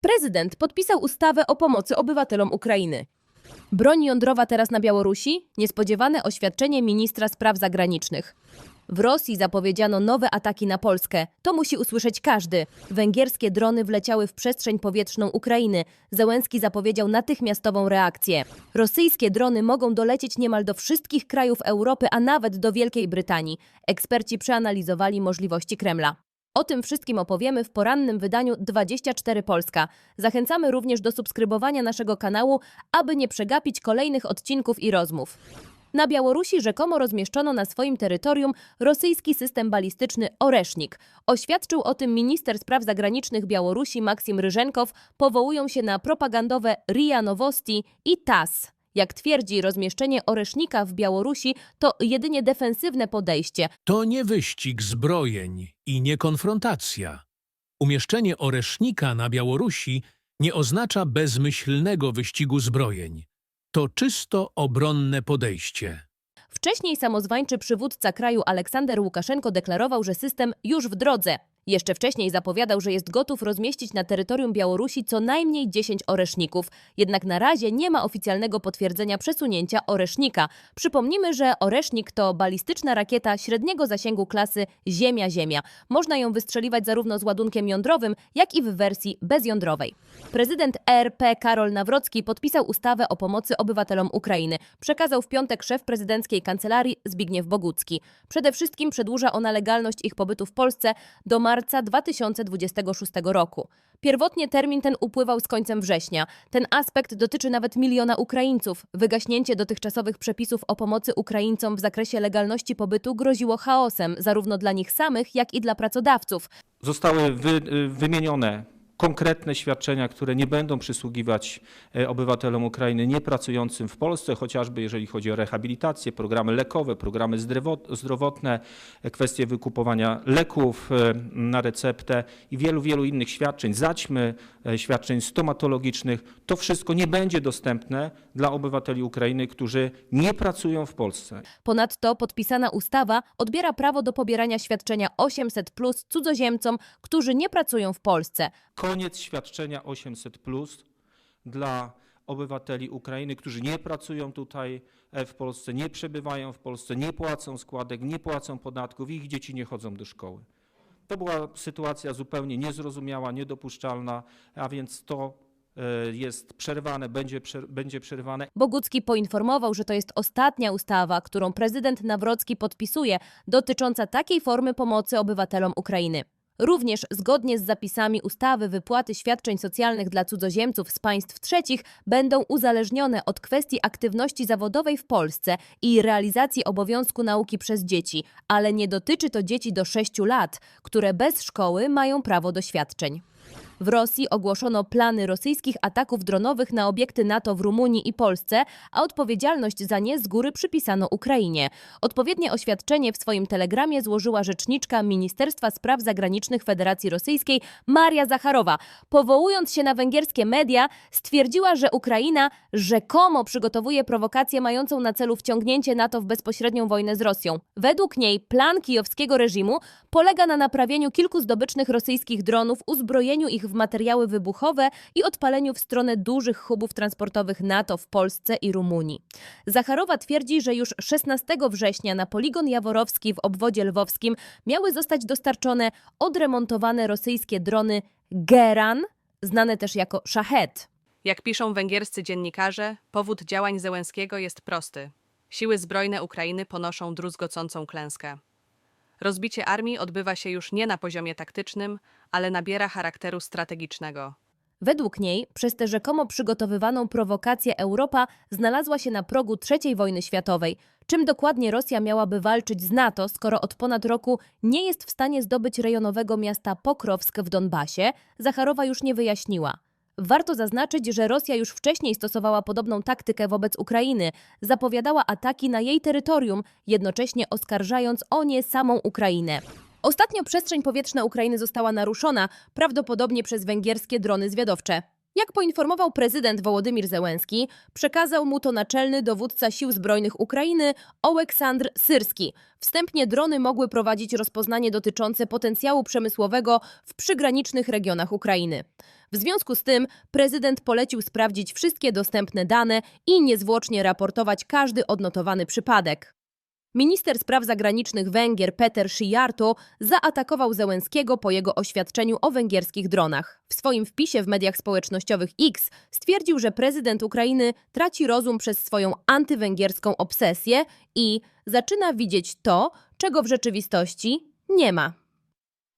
Prezydent podpisał ustawę o pomocy obywatelom Ukrainy. Broń jądrowa teraz na Białorusi? Niespodziewane oświadczenie ministra spraw zagranicznych. W Rosji zapowiedziano nowe ataki na Polskę. To musi usłyszeć każdy. Węgierskie drony wleciały w przestrzeń powietrzną Ukrainy. Zełenski zapowiedział natychmiastową reakcję. Rosyjskie drony mogą dolecieć niemal do wszystkich krajów Europy, a nawet do Wielkiej Brytanii. Eksperci przeanalizowali możliwości Kremla. O tym wszystkim opowiemy w porannym wydaniu 24 Polska. Zachęcamy również do subskrybowania naszego kanału, aby nie przegapić kolejnych odcinków i rozmów. Na Białorusi rzekomo rozmieszczono na swoim terytorium rosyjski system balistyczny Oresznik. Oświadczył o tym minister spraw zagranicznych Białorusi Maksim Ryżenkow, powołują się na propagandowe RIA Nowosti i TAS. Jak twierdzi, rozmieszczenie Oresznika w Białorusi to jedynie defensywne podejście, To nie wyścig zbrojeń i nie konfrontacja. Umieszczenie oresznika na Białorusi nie oznacza bezmyślnego wyścigu zbrojeń. To czysto obronne podejście. Wcześniej samozwańczy przywódca kraju Aleksander Łukaszenko deklarował, że system już w drodze. Jeszcze wcześniej zapowiadał, że jest gotów rozmieścić na terytorium Białorusi co najmniej 10 oreszników. Jednak na razie nie ma oficjalnego potwierdzenia przesunięcia oresznika. Przypomnijmy, że oresznik to balistyczna rakieta średniego zasięgu klasy Ziemia-Ziemia. Można ją wystrzeliwać zarówno z ładunkiem jądrowym, jak i w wersji bezjądrowej. Prezydent RP Karol Nawrocki podpisał ustawę o pomocy obywatelom Ukrainy. Przekazał w piątek szef prezydenckiej kancelarii Zbigniew Bogucki. Przede wszystkim przedłuża ona legalność ich pobytu w Polsce do marca 2026 roku. Pierwotnie termin ten upływał z końcem września. Ten aspekt dotyczy nawet miliona Ukraińców. Wygaśnięcie dotychczasowych przepisów o pomocy Ukraińcom w zakresie legalności pobytu groziło chaosem, zarówno dla nich samych, jak i dla pracodawców. Zostały wy, y, wymienione konkretne świadczenia, które nie będą przysługiwać e, obywatelom Ukrainy niepracującym w Polsce, chociażby jeżeli chodzi o rehabilitację, programy lekowe, programy zdrowo- zdrowotne, e, kwestie wykupowania leków e, na receptę i wielu, wielu innych świadczeń, zaćmy, świadczeń stomatologicznych. To wszystko nie będzie dostępne dla obywateli Ukrainy, którzy nie pracują w Polsce. Ponadto podpisana ustawa odbiera prawo do pobierania świadczenia 800 plus cudzoziemcom, którzy nie pracują w Polsce. Koniec świadczenia 800 dla obywateli Ukrainy, którzy nie pracują tutaj e, w Polsce, nie przebywają w Polsce, nie płacą składek, nie płacą podatków i ich dzieci nie chodzą do szkoły. To była sytuacja zupełnie niezrozumiała, niedopuszczalna, a więc to e, jest przerwane, będzie, będzie przerwane. Bogucki poinformował, że to jest ostatnia ustawa, którą prezydent Nawrocki podpisuje, dotycząca takiej formy pomocy obywatelom Ukrainy. Również zgodnie z zapisami ustawy wypłaty świadczeń socjalnych dla cudzoziemców z państw trzecich będą uzależnione od kwestii aktywności zawodowej w Polsce i realizacji obowiązku nauki przez dzieci, ale nie dotyczy to dzieci do 6 lat, które bez szkoły mają prawo do świadczeń. W Rosji ogłoszono plany rosyjskich ataków dronowych na obiekty NATO w Rumunii i Polsce, a odpowiedzialność za nie z góry przypisano Ukrainie. Odpowiednie oświadczenie w swoim telegramie złożyła rzeczniczka Ministerstwa Spraw Zagranicznych Federacji Rosyjskiej Maria Zacharowa. Powołując się na węgierskie media, stwierdziła, że Ukraina rzekomo przygotowuje prowokację mającą na celu wciągnięcie NATO w bezpośrednią wojnę z Rosją. Według niej plan kijowskiego reżimu polega na naprawieniu kilku zdobycznych rosyjskich dronów, uzbrojeniu ich w materiały wybuchowe i odpaleniu w stronę dużych hubów transportowych NATO w Polsce i Rumunii. Zacharowa twierdzi, że już 16 września na poligon jaworowski w obwodzie lwowskim miały zostać dostarczone odremontowane rosyjskie drony Geran, znane też jako Shahed. Jak piszą węgierscy dziennikarze, powód działań Zełenskiego jest prosty. Siły zbrojne Ukrainy ponoszą druzgocącą klęskę. Rozbicie armii odbywa się już nie na poziomie taktycznym, ale nabiera charakteru strategicznego. Według niej, przez tę rzekomo przygotowywaną prowokację Europa znalazła się na progu III wojny światowej. Czym dokładnie Rosja miałaby walczyć z NATO, skoro od ponad roku nie jest w stanie zdobyć rejonowego miasta Pokrowsk w Donbasie, Zacharowa już nie wyjaśniła. Warto zaznaczyć, że Rosja już wcześniej stosowała podobną taktykę wobec Ukrainy, zapowiadała ataki na jej terytorium, jednocześnie oskarżając o nie samą Ukrainę. Ostatnio przestrzeń powietrzna Ukrainy została naruszona, prawdopodobnie przez węgierskie drony zwiadowcze. Jak poinformował prezydent Wołodymir Zełenski, przekazał mu to naczelny dowódca Sił Zbrojnych Ukrainy Oleksandr Syrski. Wstępnie drony mogły prowadzić rozpoznanie dotyczące potencjału przemysłowego w przygranicznych regionach Ukrainy. W związku z tym prezydent polecił sprawdzić wszystkie dostępne dane i niezwłocznie raportować każdy odnotowany przypadek. Minister spraw zagranicznych Węgier Peter Szijarto zaatakował Zełenskiego po jego oświadczeniu o węgierskich dronach. W swoim wpisie w mediach społecznościowych X stwierdził, że prezydent Ukrainy traci rozum przez swoją antywęgierską obsesję i zaczyna widzieć to, czego w rzeczywistości nie ma.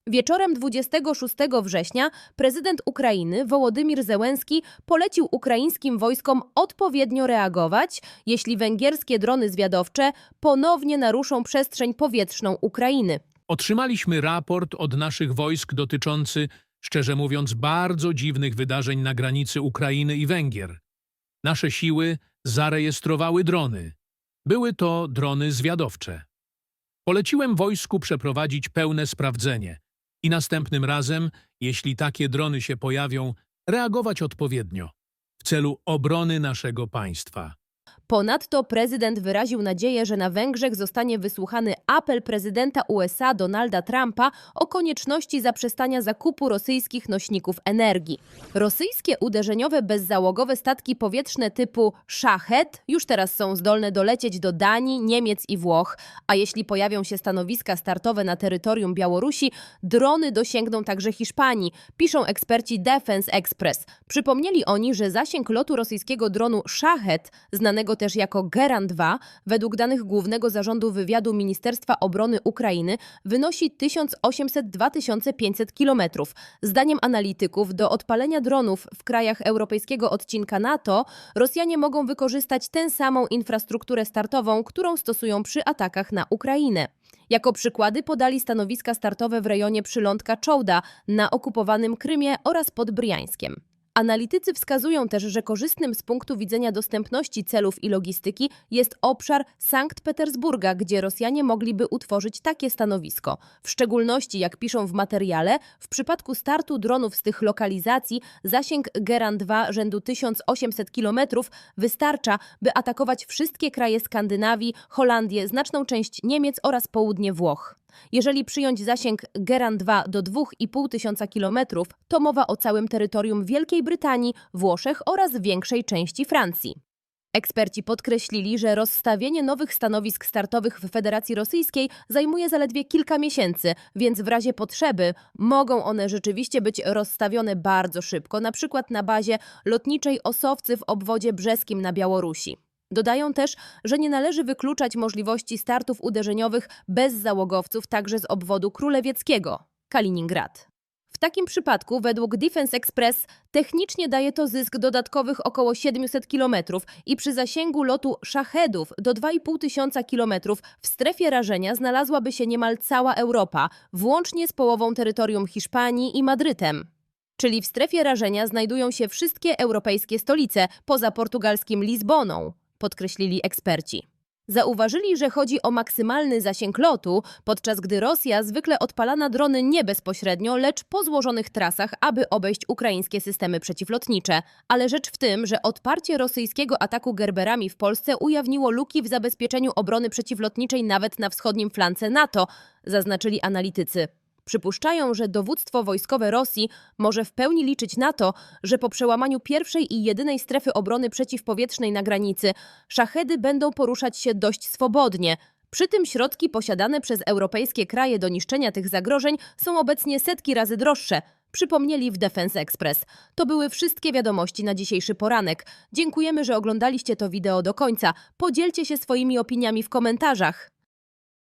Wieczorem 26 września prezydent Ukrainy Wołodymir Zełenski polecił ukraińskim wojskom odpowiednio reagować, jeśli węgierskie drony zwiadowcze ponownie naruszą przestrzeń powietrzną Ukrainy. Otrzymaliśmy raport od naszych wojsk dotyczący, szczerze mówiąc, bardzo dziwnych wydarzeń na granicy Ukrainy i Węgier. Nasze siły zarejestrowały drony. Były to drony zwiadowcze. Poleciłem wojsku przeprowadzić pełne sprawdzenie i następnym razem, jeśli takie drony się pojawią, reagować odpowiednio w celu obrony naszego państwa. Ponadto prezydent wyraził nadzieję, że na Węgrzech zostanie wysłuchany apel prezydenta USA Donalda Trumpa o konieczności zaprzestania zakupu rosyjskich nośników energii. Rosyjskie uderzeniowe bezzałogowe statki powietrzne typu Shahed już teraz są zdolne dolecieć do Danii, Niemiec i Włoch, a jeśli pojawią się stanowiska startowe na terytorium Białorusi, drony dosięgną także Hiszpanii, piszą eksperci Defense Express. Przypomnieli oni, że zasięg lotu rosyjskiego dronu Shahed, znanego też jako Geran 2, według danych Głównego Zarządu Wywiadu Ministerstwa Obrony Ukrainy wynosi 1800-2500 km. Zdaniem analityków do odpalenia dronów w krajach europejskiego odcinka NATO Rosjanie mogą wykorzystać tę samą infrastrukturę startową, którą stosują przy atakach na Ukrainę. Jako przykłady podali stanowiska startowe w rejonie przylądka Czołda na okupowanym Krymie oraz pod Bryjańskiem. Analitycy wskazują też, że korzystnym z punktu widzenia dostępności celów i logistyki jest obszar Sankt Petersburga, gdzie Rosjanie mogliby utworzyć takie stanowisko. W szczególności, jak piszą w materiale, w przypadku startu dronów z tych lokalizacji zasięg Geran 2 rzędu 1800 km wystarcza, by atakować wszystkie kraje Skandynawii, Holandię, znaczną część Niemiec oraz południe Włoch. Jeżeli przyjąć zasięg Geran 2 do 2,5 tysiąca kilometrów, to mowa o całym terytorium Wielkiej Brytanii, Włoszech oraz większej części Francji. Eksperci podkreślili, że rozstawienie nowych stanowisk startowych w Federacji Rosyjskiej zajmuje zaledwie kilka miesięcy, więc w razie potrzeby mogą one rzeczywiście być rozstawione bardzo szybko, na przykład na bazie lotniczej Osowcy w obwodzie brzeskim na Białorusi. Dodają też, że nie należy wykluczać możliwości startów uderzeniowych bez załogowców także z obwodu królewieckiego Kaliningrad. W takim przypadku, według Defense Express, technicznie daje to zysk dodatkowych około 700 km i przy zasięgu lotu szachedów do 2,5 tysiąca km w strefie rażenia znalazłaby się niemal cała Europa, włącznie z połową terytorium Hiszpanii i Madrytem. Czyli w strefie rażenia znajdują się wszystkie europejskie stolice, poza portugalskim Lizboną, podkreślili eksperci. Zauważyli, że chodzi o maksymalny zasięg lotu, podczas gdy Rosja zwykle odpala na drony nie bezpośrednio, lecz po złożonych trasach, aby obejść ukraińskie systemy przeciwlotnicze. Ale rzecz w tym, że odparcie rosyjskiego ataku Gerberami w Polsce ujawniło luki w zabezpieczeniu obrony przeciwlotniczej nawet na wschodnim flance NATO, zaznaczyli analitycy. Przypuszczają, że dowództwo wojskowe Rosji może w pełni liczyć na to, że po przełamaniu pierwszej i jedynej strefy obrony przeciwpowietrznej na granicy, szachedy będą poruszać się dość swobodnie. Przy tym środki posiadane przez europejskie kraje do niszczenia tych zagrożeń są obecnie setki razy droższe. Przypomnieli w Defense Express. To były wszystkie wiadomości na dzisiejszy poranek. Dziękujemy, że oglądaliście to wideo do końca. Podzielcie się swoimi opiniami w komentarzach.